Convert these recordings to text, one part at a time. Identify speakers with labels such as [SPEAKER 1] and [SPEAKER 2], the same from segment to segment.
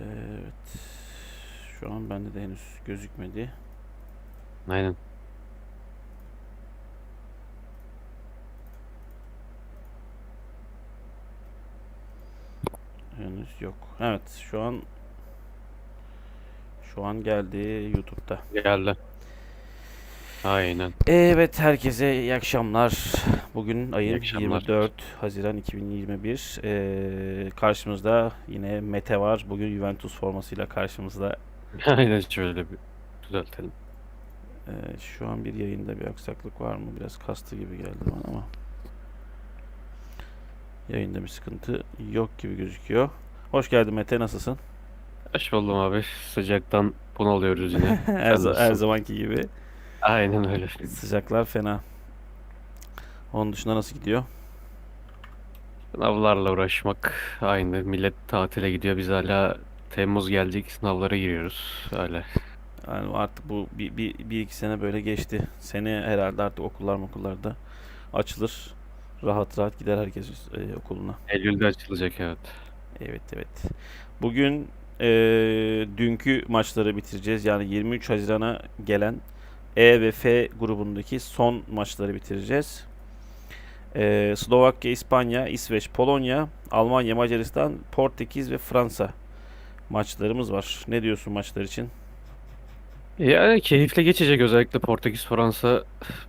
[SPEAKER 1] Evet. Şu an bende de henüz gözükmedi.
[SPEAKER 2] Aynen.
[SPEAKER 1] Henüz yok. Evet şu an şu an geldi YouTube'da.
[SPEAKER 2] Geldi. Aynen.
[SPEAKER 1] Evet herkese iyi akşamlar. Bugün ayın
[SPEAKER 2] akşamlar.
[SPEAKER 1] 24 Haziran 2021. Ee, karşımızda yine Mete var. Bugün Juventus formasıyla karşımızda.
[SPEAKER 2] Aynen şöyle bir düzeltelim.
[SPEAKER 1] Ee, şu an bir yayında bir aksaklık var mı? Biraz kastı gibi geldi bana ama. Yayında bir sıkıntı yok gibi gözüküyor. Hoş geldin Mete nasılsın?
[SPEAKER 2] Hoş buldum abi. Sıcaktan bunalıyoruz yine.
[SPEAKER 1] her, za- her
[SPEAKER 2] nasılsın?
[SPEAKER 1] zamanki gibi.
[SPEAKER 2] Aynen öyle.
[SPEAKER 1] Sıcaklar fena. Onun dışında nasıl gidiyor?
[SPEAKER 2] Sınavlarla uğraşmak aynı. Millet tatile gidiyor. Biz hala Temmuz gelecek sınavlara giriyoruz. Öyle.
[SPEAKER 1] Yani artık bu bir, bir, bir iki sene böyle geçti. Sene herhalde artık okullar okullarda açılır. Rahat rahat gider herkes e, okuluna.
[SPEAKER 2] Eylül'de açılacak evet.
[SPEAKER 1] Evet evet. Bugün e, dünkü maçları bitireceğiz. Yani 23 Haziran'a gelen E ve F grubundaki son maçları bitireceğiz. E, Slovakya, İspanya, İsveç, Polonya, Almanya, Macaristan, Portekiz ve Fransa maçlarımız var. Ne diyorsun maçlar için?
[SPEAKER 2] Yani keyifle geçecek özellikle Portekiz, Fransa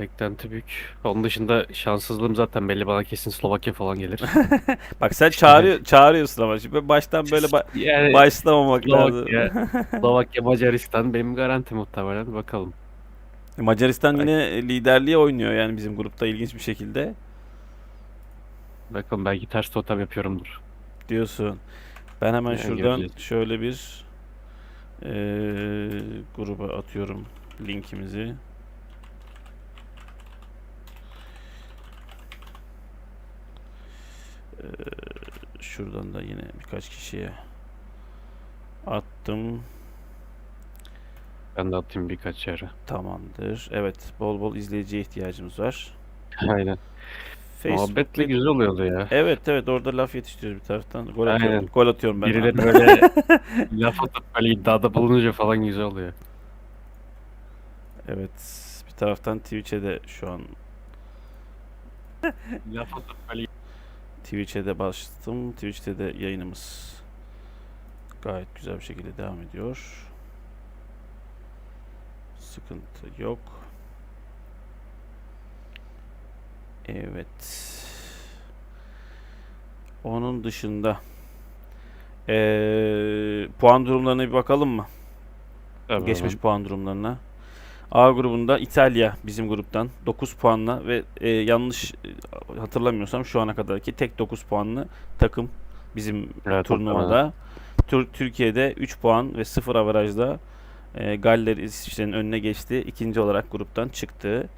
[SPEAKER 2] beklenti büyük. Onun dışında şanssızlığım zaten belli bana kesin Slovakya falan gelir.
[SPEAKER 1] Bak sen çağırıyor, çağırıyorsun ama şimdi baştan böyle ba-
[SPEAKER 2] Yani
[SPEAKER 1] başlamamak lazım.
[SPEAKER 2] Slovakya, Slovakya, Macaristan benim garanti muhtemelen bakalım.
[SPEAKER 1] Macaristan yine liderliğe oynuyor yani bizim grupta ilginç bir şekilde
[SPEAKER 2] Bakalım belki ters totem yapıyorumdur.
[SPEAKER 1] diyorsun. Ben hemen
[SPEAKER 2] Yani
[SPEAKER 1] şuradan
[SPEAKER 2] göreceğiz.
[SPEAKER 1] şöyle bir eee, gruba atıyorum linkimizi. Eee, şuradan da yine birkaç kişiye attım.
[SPEAKER 2] Ben de atayım birkaç yere.
[SPEAKER 1] Tamamdır. Evet, bol bol izleyiciye ihtiyacımız var.
[SPEAKER 2] Aynen. Muhabbetle güzel oluyordu ya.
[SPEAKER 1] Evet evet orada laf yetiştiriyoruz bir taraftan. Gol
[SPEAKER 2] Aynen.
[SPEAKER 1] atıyorum, gol atıyorum ben.
[SPEAKER 2] Birileri böyle laf atıp böyle iddiada bulununca falan güzel oluyor.
[SPEAKER 1] Evet bir taraftan Twitch'e de şu an
[SPEAKER 2] Laf atıp böyle
[SPEAKER 1] Twitch'e de başladım. Twitch'te de yayınımız gayet güzel bir şekilde devam ediyor. Sıkıntı yok. Evet. Onun dışında eee, puan durumlarına bir bakalım mı?
[SPEAKER 2] Tabii
[SPEAKER 1] Geçmiş
[SPEAKER 2] hemen.
[SPEAKER 1] puan durumlarına. A grubunda İtalya bizim gruptan 9 puanla ve e, yanlış hatırlamıyorsam şu ana kadarki tek 9 puanlı takım bizim
[SPEAKER 2] Evet,
[SPEAKER 1] turnuvada. Tür- Türkiye'de 3 puan ve 0 averajla e, Galler İsviçre'nin önüne geçti. İkinci olarak gruptan çıktı.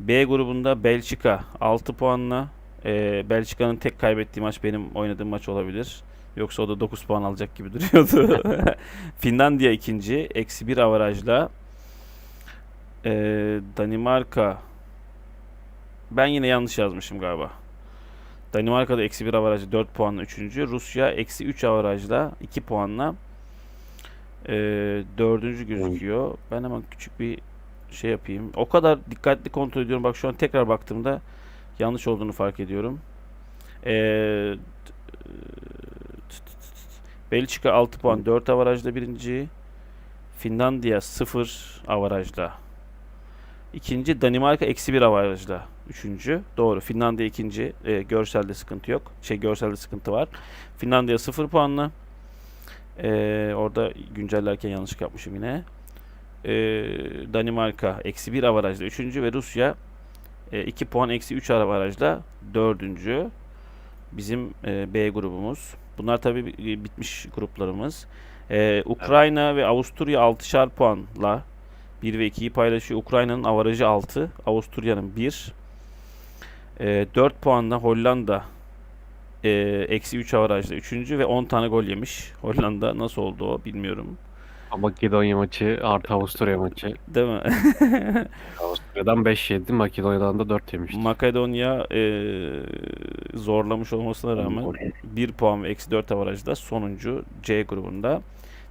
[SPEAKER 1] B grubunda Belçika 6 puanla e, Belçika'nın tek kaybettiği maç benim oynadığım maç olabilir. Yoksa o da 9 puan alacak gibi duruyordu. Finlandiya ikinci. Eksi 1 averajla. Ee, Danimarka ben yine yanlış yazmışım galiba. Danimarka'da eksi 1 avarajla 4 puanla 3. Rusya eksi 3 avarajla 2 puanla ee, 4. gözüküyor. Ben hemen küçük bir şey yapayım. O kadar dikkatli kontrol ediyorum. Bak şu an tekrar baktığımda yanlış olduğunu fark ediyorum. Ee, Belçika 6 puan 4 avarajla birinci. Finlandiya 0 avarajla. İkinci Danimarka eksi 1 avarajla. Üçüncü. Doğru. Finlandiya ikinci. Ee, görselde sıkıntı yok. Şey görselde sıkıntı var. Finlandiya 0 puanla. Ee, orada güncellerken yanlışlık yapmışım yine. Ee, Danimarka eksi 1 avarajla. Üçüncü ve Rusya 2 puan eksi 3 avarajla. Dördüncü. Bizim e, B grubumuz. Bunlar tabii bi- bitmiş gruplarımız. Ee, Ukrayna ve Avusturya 6'şar puanla 1 ve 2'yi paylaşıyor. Ukrayna'nın avarajı 6, Avusturya'nın 1. Ee, 4 puanla Hollanda e, eksi 3 avarajla 3. ve 10 tane gol yemiş. Hollanda nasıl oldu o bilmiyorum.
[SPEAKER 2] Makedonya maçı artı Avusturya maçı.
[SPEAKER 1] Değil mi?
[SPEAKER 2] Avusturya'dan 5 yedi, Makedonya'dan da 4 yemiştik.
[SPEAKER 1] Makedonya eee, zorlamış olmasına rağmen 1 puan ve eksi 4 avarajda sonuncu C grubunda.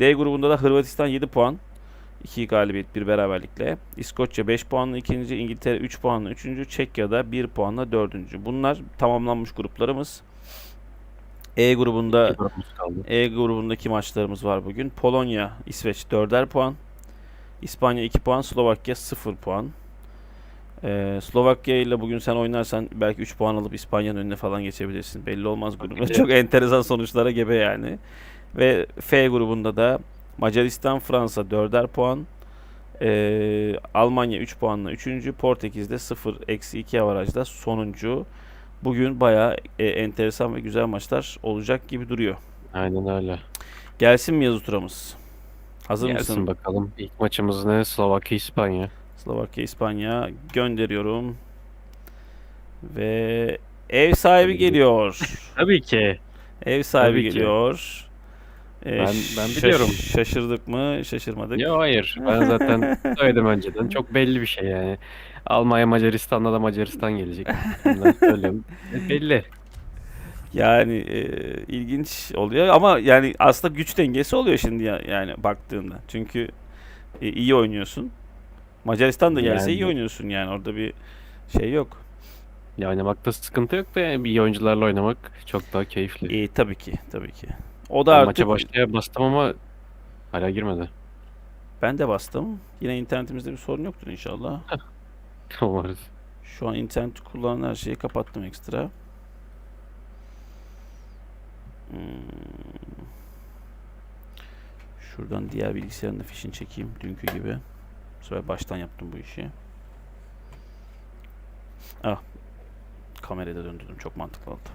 [SPEAKER 1] D grubunda da Hırvatistan 7 puan. 2 galibiyet, 1 beraberlikle. İskoçya 5 puanla ikinci, İngiltere 3 puanla üçüncü, Çekya'da 1 puanla dördüncü. Bunlar tamamlanmış gruplarımız. E grubunda. E grubundaki maçlarımız var bugün. Polonya, İsveç 4'er puan. İspanya 2 puan, Slovakya 0 puan. Ee, Slovakya ile bugün sen oynarsan belki 3 puan alıp İspanya'nın önüne falan geçebilirsin. Belli olmaz
[SPEAKER 2] ki.
[SPEAKER 1] Çok enteresan sonuçlara gebe yani. Ve F grubunda da Macaristan, Fransa 4'er puan. Ee, Almanya 3 puanla 3. Portekiz'de 0 eksi 2 avarajda sonuncu. Bugün bayağı e, enteresan ve güzel maçlar olacak gibi duruyor.
[SPEAKER 2] Aynen öyle.
[SPEAKER 1] Gelsin mi yazı turamız? Hazır
[SPEAKER 2] Gelsin
[SPEAKER 1] mısın?
[SPEAKER 2] bakalım. İlk maçımız ne? Slovakya İspanya.
[SPEAKER 1] Slovakya, İspanya gönderiyorum. Ve ev sahibi
[SPEAKER 2] Tabii.
[SPEAKER 1] geliyor.
[SPEAKER 2] Tabii ki.
[SPEAKER 1] Ev sahibi
[SPEAKER 2] Tabii ki.
[SPEAKER 1] geliyor. Ee,
[SPEAKER 2] Ben- ben
[SPEAKER 1] şaş-
[SPEAKER 2] biliyorum.
[SPEAKER 1] Şaşırdık mı? Şaşırmadık.
[SPEAKER 2] Ya hayır. Ben zaten söyledim önceden. Çok belli bir şey yani. Almanya Macaristan'da da Macaristan gelecek. Bunları söylüyorum. E, Belli.
[SPEAKER 1] Yani e, ilginç oluyor ama yani aslında güç dengesi oluyor şimdi ya, yani baktığında. Çünkü e, iyi oynuyorsun. Macaristan da gelse iyi
[SPEAKER 2] Yani.
[SPEAKER 1] oynuyorsun yani orada bir şey yok.
[SPEAKER 2] Ya oynamakta sıkıntı yok da yani iyi oyuncularla oynamak çok daha keyifli.
[SPEAKER 1] İyi tabii ki, tabii ki. O da
[SPEAKER 2] Ben
[SPEAKER 1] artık
[SPEAKER 2] maça başlaya bastım ama hala girmedi.
[SPEAKER 1] ben de bastım. Yine internetimizde bir sorun yoktur inşallah.
[SPEAKER 2] Umarız.
[SPEAKER 1] Şu an internet kullanan her şeyi kapattım ekstra. Hmm. Şuradan diğer bilgisayarın da fişini çekeyim dünkü gibi. Bu sefer baştan yaptım bu işi. Ah. Kamerayı da döndürdüm. Çok mantıklı oldu.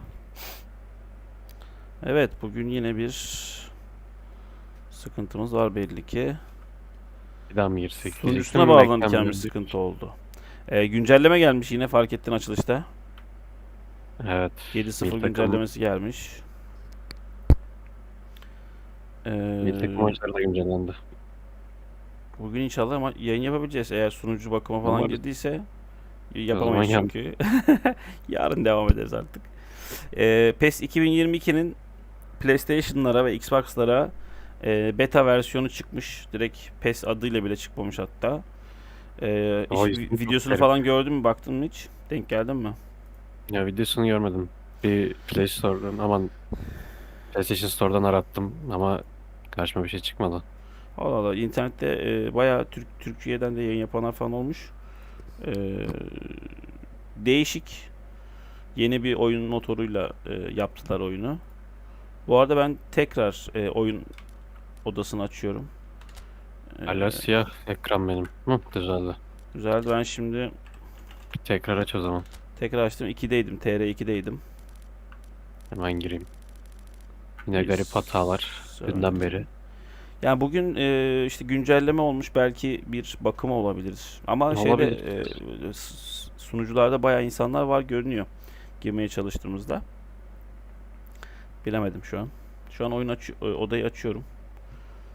[SPEAKER 1] Evet, bugün yine bir sıkıntımız var belli ki.
[SPEAKER 2] Bir daha mı girsek?
[SPEAKER 1] Sunucusuna bağlanırken bir sıkıntı oldu. Ee, güncelleme gelmiş yine fark ettin açılışta.
[SPEAKER 2] Evet.
[SPEAKER 1] 7.0
[SPEAKER 2] Milli takım-
[SPEAKER 1] güncellemesi gelmiş. Ee,
[SPEAKER 2] takım oyuncuları da güncellendi.
[SPEAKER 1] bugün inşallah ama yayın yapabileceğiz. Eğer sunucu bakıma falan
[SPEAKER 2] Umarız.
[SPEAKER 1] girdiyse yapamayız
[SPEAKER 2] yap.
[SPEAKER 1] çünkü. Yarın devam ederiz artık. Ee, PES 2022'nin PlayStation'lara ve Xbox'lara e, beta versiyonu çıkmış. Direkt PES adıyla bile çıkmamış hatta. Ee, hiç
[SPEAKER 2] çok
[SPEAKER 1] videosunu
[SPEAKER 2] garip.
[SPEAKER 1] falan gördün mü? Baktın mı hiç? Denk geldin mi?
[SPEAKER 2] Ya videosunu görmedim. Bir Play Store'dan aman PlayStation Store'dan arattım ama karşıma bir şey çıkmadı.
[SPEAKER 1] Allah Allah internette e, bayağı Türk Türkiye'den de yayın yapanlar falan olmuş. E, değişik yeni bir oyun motoruyla e, yaptılar oyunu. Bu arada ben tekrar e, oyun odasını açıyorum. E,
[SPEAKER 2] Hala siyah ekran benim. Hı, düzeldi.
[SPEAKER 1] güzeldi. Ben şimdi
[SPEAKER 2] tekrar aç o zaman.
[SPEAKER 1] tekrar açtım. 2'deydim. TR2'deydim.
[SPEAKER 2] Hemen gireyim. Yine garip hatalar dünden beri.
[SPEAKER 1] Yani bugün e, işte güncelleme olmuş belki bir bakım olabilir. Ama şeyde
[SPEAKER 2] Olabilir.
[SPEAKER 1] e, sunucularda bayağı insanlar var görünüyor girmeye çalıştığımızda. Bilemedim şu an. Şu an oyun aç odayı açıyorum.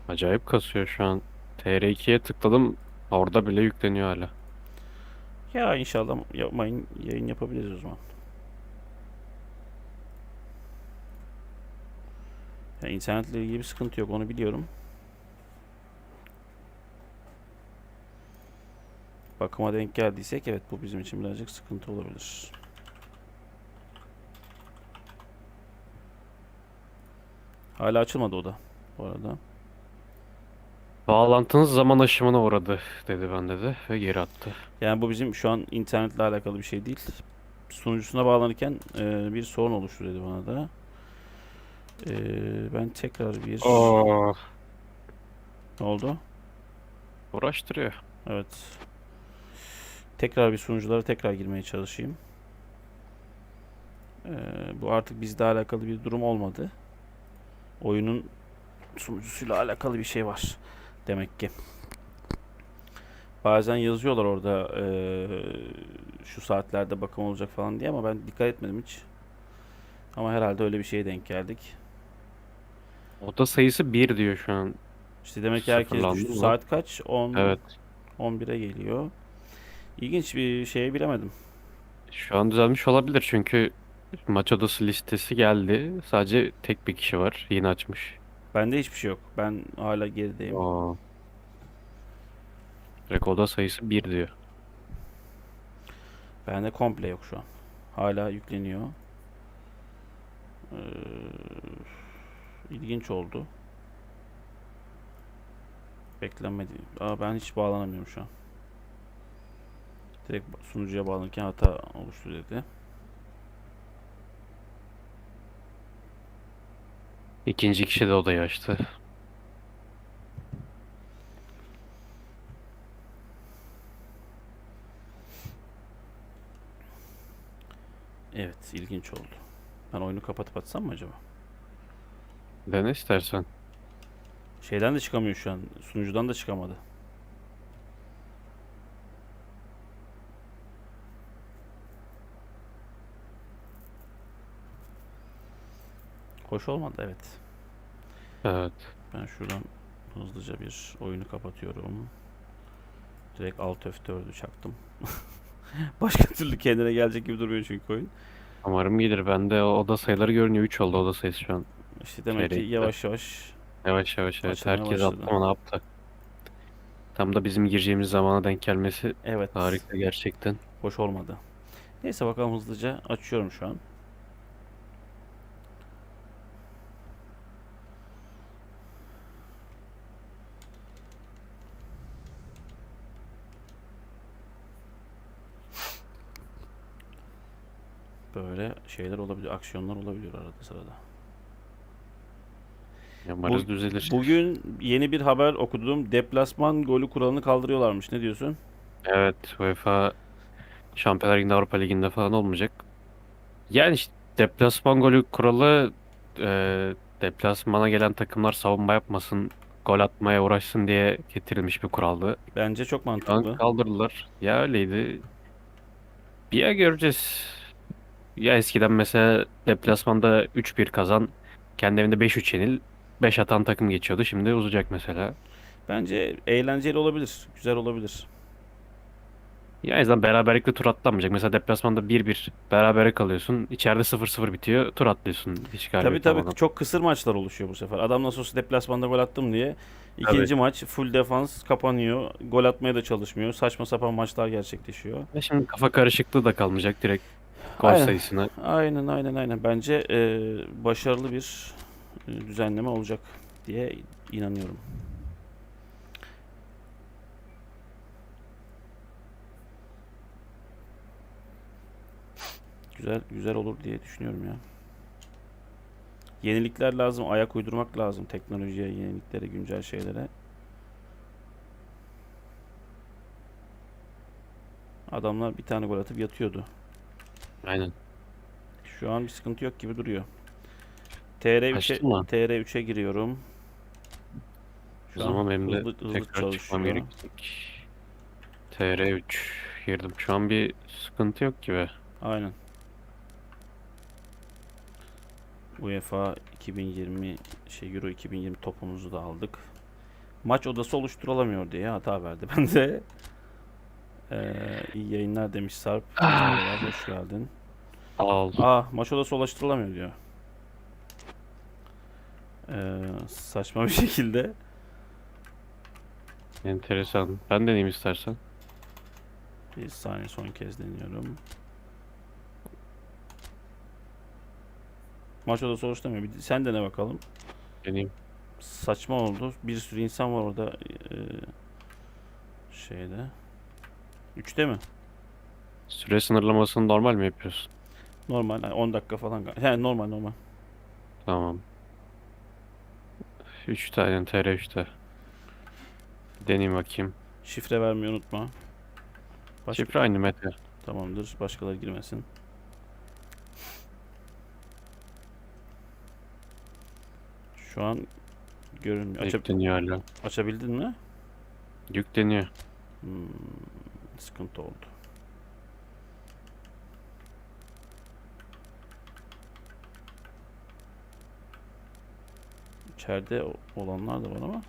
[SPEAKER 2] Acayip kasıyor şu an. TR2'ye tıkladım. Orada bile yükleniyor hala.
[SPEAKER 1] Ya inşallah yapmayın yayın yapabiliriz o zaman. Ya internetle ilgili bir sıkıntı yok onu biliyorum. Bakıma denk geldiysek evet bu bizim için birazcık sıkıntı olabilir. Hala açılmadı o da bu arada.
[SPEAKER 2] Bağlantınız zaman aşımına uğradı dedi bende de ve geri attı.
[SPEAKER 1] Yani bu bizim şu an internetle alakalı bir şey değil. Sunucusuna bağlanırken e, bir sorun oluştu dedi bana da. E, ben tekrar bir...
[SPEAKER 2] Oo,
[SPEAKER 1] Ne oldu?
[SPEAKER 2] uğraştırıyor.
[SPEAKER 1] Evet. Tekrar bir sunuculara tekrar girmeye çalışayım. Ee, bu artık bizle alakalı bir durum olmadı. Oyunun sunucusuyla alakalı bir şey var. Demek ki. Bazen yazıyorlar orada eee, şu saatlerde bakım olacak falan diye ama ben dikkat etmedim hiç. Ama herhalde öyle bir şeye denk geldik.
[SPEAKER 2] Oda sayısı 1 diyor şu an.
[SPEAKER 1] İşte demek ki herkes
[SPEAKER 2] Sıfırlandı
[SPEAKER 1] düştü.
[SPEAKER 2] mı?
[SPEAKER 1] Saat kaç? 10,
[SPEAKER 2] Evet.
[SPEAKER 1] 11'e geliyor. İlginç bir şey bilemedim.
[SPEAKER 2] Şu an düzelmiş olabilir çünkü maç odası listesi geldi. Sadece tek bir kişi var. Yeni açmış.
[SPEAKER 1] Bende hiçbir şey yok. Ben hala gerideyim.
[SPEAKER 2] Direkt oda sayısı 1 diyor.
[SPEAKER 1] Bende komple yok şu an. Hala yükleniyor. Ee, ilginç oldu. Beklenmedi. Aa, ben hiç bağlanamıyorum şu an. Direkt sunucuya bağlanırken hata oluştu dedi.
[SPEAKER 2] İkinci kişi de odayı açtı.
[SPEAKER 1] Evet, ilginç oldu. Ben oyunu kapatıp açsam mı acaba?
[SPEAKER 2] Dene istersen.
[SPEAKER 1] Şeyden de çıkamıyor şu an. Sunucudan da çıkamadı. Hoş olmadı evet.
[SPEAKER 2] Evet.
[SPEAKER 1] Ben şuradan hızlıca bir oyunu kapatıyorum. Direkt Alt F4'ü çaktım. Başka türlü kendine gelecek gibi duruyor çünkü oyun.
[SPEAKER 2] Umarım gelir. Bende o oda sayıları görünüyor. 3 oldu oda sayısı şu an.
[SPEAKER 1] İşte demek ki
[SPEAKER 2] Gerekli.
[SPEAKER 1] yavaş yavaş
[SPEAKER 2] Yavaş yavaş evet.
[SPEAKER 1] Açılmaya
[SPEAKER 2] Herkes
[SPEAKER 1] başladı.
[SPEAKER 2] attı ama ne yaptı? Tam da bizim gireceğimiz zamana denk gelmesi
[SPEAKER 1] evet
[SPEAKER 2] harika gerçekten.
[SPEAKER 1] hoş olmadı. Neyse bakalım hızlıca açıyorum şu an. Böyle şeyler olabiliyor, aksiyonlar olabiliyor arada sırada.
[SPEAKER 2] Umarız
[SPEAKER 1] Bu-
[SPEAKER 2] düzelir.
[SPEAKER 1] Bugün yeni bir haber okudum. Deplasman golü kuralını kaldırıyorlarmış. Ne diyorsun?
[SPEAKER 2] Evet, UEFA Şampiyonlar Ligi'nde, Avrupa Ligi'nde falan olmayacak. Yani işte deplasman golü kuralı e, deplasmana gelen takımlar savunma yapmasın, gol atmaya uğraşsın diye getirilmiş bir kuraldı.
[SPEAKER 1] Bence çok
[SPEAKER 2] Şu an
[SPEAKER 1] mantıklı.
[SPEAKER 2] kaldırdılar. Ya öyleydi. Bir ya göreceğiz. Ya eskiden mesela deplasmanda 3-1 kazan, kendi evinde 5-3 yenil, 5 atan takım geçiyordu. Şimdi uzayacak mesela.
[SPEAKER 1] Bence eğlenceli olabilir. Güzel olabilir.
[SPEAKER 2] Ya en azından beraberlikle tur atlanmayacak. Mesela deplasmanda 1-1 berabere kalıyorsun. İçeride 0-0 bitiyor. Tur atlıyorsun hiç
[SPEAKER 1] Tabii tabii
[SPEAKER 2] almadan.
[SPEAKER 1] çok kısır maçlar oluşuyor bu sefer. Adam nasıl olsa deplasmanda gol attım diye. ikinci maç full defans kapanıyor. Gol atmaya da çalışmıyor. Saçma sapan maçlar gerçekleşiyor.
[SPEAKER 2] Ve şimdi kafa karışıklığı da kalmayacak direkt gol
[SPEAKER 1] Aynen.
[SPEAKER 2] sayısına.
[SPEAKER 1] Aynen aynen aynen. Bence e, başarılı bir e, düzenleme olacak diye inanıyorum. Güzel güzel olur diye düşünüyorum ya. Yenilikler lazım, ayak uydurmak lazım teknolojiye, yeniliklere, güncel şeylere. Adamlar bir tane gol atıp yatıyordu.
[SPEAKER 2] Aynen.
[SPEAKER 1] Şu an bir sıkıntı yok gibi duruyor. TR3'e
[SPEAKER 2] Açtın mı?
[SPEAKER 1] TR3'e giriyorum. Şu an hızlı, hızlı
[SPEAKER 2] tekrar çıkmam
[SPEAKER 1] çalışıyor.
[SPEAKER 2] gerekecek. TR3 girdim. Şu an bir sıkıntı yok gibi.
[SPEAKER 1] Aynen. UEFA 2020 şey Euro 2020 topumuzu da aldık. Maç odası oluşturulamıyor diye hata verdi bende. Ee, iyi yayınlar demiş Sarp. Merhabalar, hoş geldin.
[SPEAKER 2] Al.
[SPEAKER 1] Aa maç odası oluşturulamıyor diyor. Ee, saçma bir şekilde.
[SPEAKER 2] Enteresan. Ben deneyeyim istersen.
[SPEAKER 1] Bir saniye son kez deniyorum. Maç odası oluşturamıyor. Bir, sen dene bakalım.
[SPEAKER 2] Deneyeyim.
[SPEAKER 1] Saçma oldu. Bir sürü insan var orada. eee, şeyde. Üçte mi?
[SPEAKER 2] Süre sınırlamasını normal mi yapıyorsun?
[SPEAKER 1] Normal. yani 10 dakika falan. He normal normal.
[SPEAKER 2] Tamam. 3 tane TR3'te. Deneyeyim bakayım.
[SPEAKER 1] Şifre vermeyi unutma. Başka,
[SPEAKER 2] Şifre aynı Mete.
[SPEAKER 1] Tamamdır. Başkaları girmesin. Şu an görünmüyor. Aça-
[SPEAKER 2] Yükleniyor hala.
[SPEAKER 1] açabildin mi?
[SPEAKER 2] Yükleniyor.
[SPEAKER 1] Hmm, sıkıntı oldu. İçeride olanlar da var ama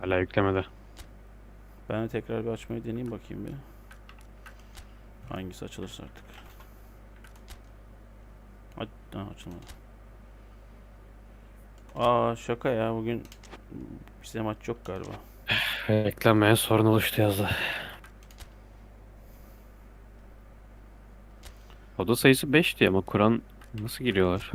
[SPEAKER 2] Hala yüklemede.
[SPEAKER 1] Ben de tekrar bir açmayı deneyeyim bakayım bir. Hangisi açılırsa artık. Aç açılmadı. Aa şaka ya bugün bize maç yok galiba.
[SPEAKER 2] Eklenmeyen sorun oluştu yazdı. Oda sayısı 5 diye ama Kur'an nasıl giriyorlar?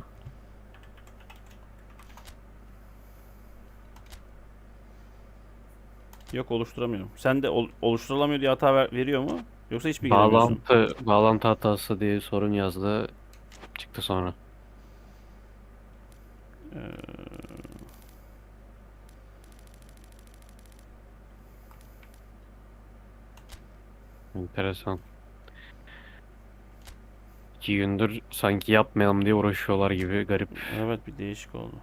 [SPEAKER 1] Yok oluşturamıyorum. Sen de ol- oluşturulamıyor diye hata ver- veriyor mu? Yoksa hiç mi giremiyorsun?
[SPEAKER 2] Bağlantı, bağlantı hatası diye sorun yazdı. Çıktı sonra.
[SPEAKER 1] Ee,
[SPEAKER 2] Enteresan. İki gündür sanki yapmayalım diye uğraşıyorlar gibi garip.
[SPEAKER 1] evet bir değişik oldu.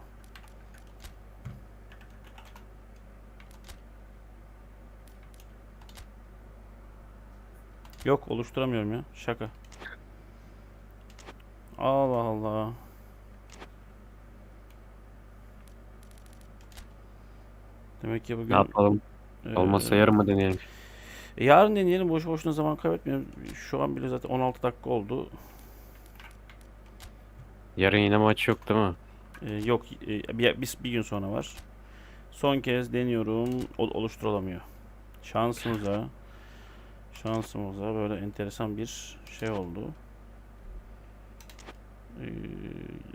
[SPEAKER 1] Yok oluşturamıyorum ya. Şaka. Allah Allah. Demek ki bugün
[SPEAKER 2] Ne yapalım? Olmazsa
[SPEAKER 1] eee,
[SPEAKER 2] yarın mı deneyelim?
[SPEAKER 1] E, yarın deneyelim boş boşuna zaman kaybetmeyelim. Şu an bile zaten 16 dakika oldu.
[SPEAKER 2] Yarın yine maç yok değil mi?
[SPEAKER 1] Ee, yok e, bir, bir, bir gün sonra var. Son kez deniyorum. Ol- oluşturulamıyor. Şansımıza şansımıza böyle enteresan bir şey oldu. Ee,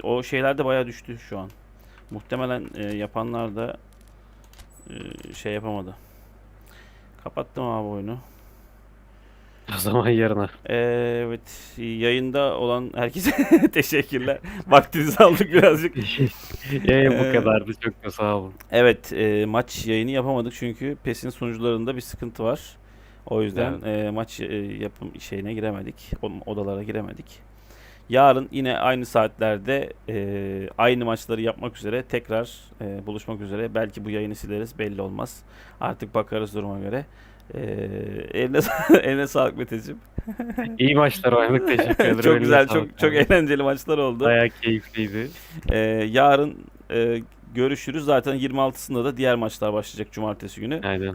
[SPEAKER 1] o şeyler de bayağı düştü şu an. Muhtemelen e, yapanlar da e, şey yapamadı. Kapattım abi oyunu.
[SPEAKER 2] O zaman yarına.
[SPEAKER 1] Evet, yayında olan herkese teşekkürler. Vaktinizi aldık birazcık.
[SPEAKER 2] Yayın
[SPEAKER 1] Ee,
[SPEAKER 2] bu kadardı. Çok da sağ olun.
[SPEAKER 1] Evet, e, maç yayını yapamadık çünkü PES'in sunucularında bir sıkıntı var. O yüzden e, maç e, yapım şeyine giremedik, odalara giremedik. Yarın yine aynı saatlerde e, aynı maçları yapmak üzere tekrar e, buluşmak üzere. Belki bu yayını sileriz, belli olmaz. Artık bakarız duruma göre. E, eline, eline sağlık Meteciğim.
[SPEAKER 2] İyi maçlar oynadık. Teşekkür ederim.
[SPEAKER 1] çok güzel, çok çok eğlenceli maçlar oldu.
[SPEAKER 2] Bayağı keyifliydi.
[SPEAKER 1] Ee, yarın e, görüşürüz. Zaten 26'sında da diğer maçlar başlayacak cumartesi günü.
[SPEAKER 2] Aynen.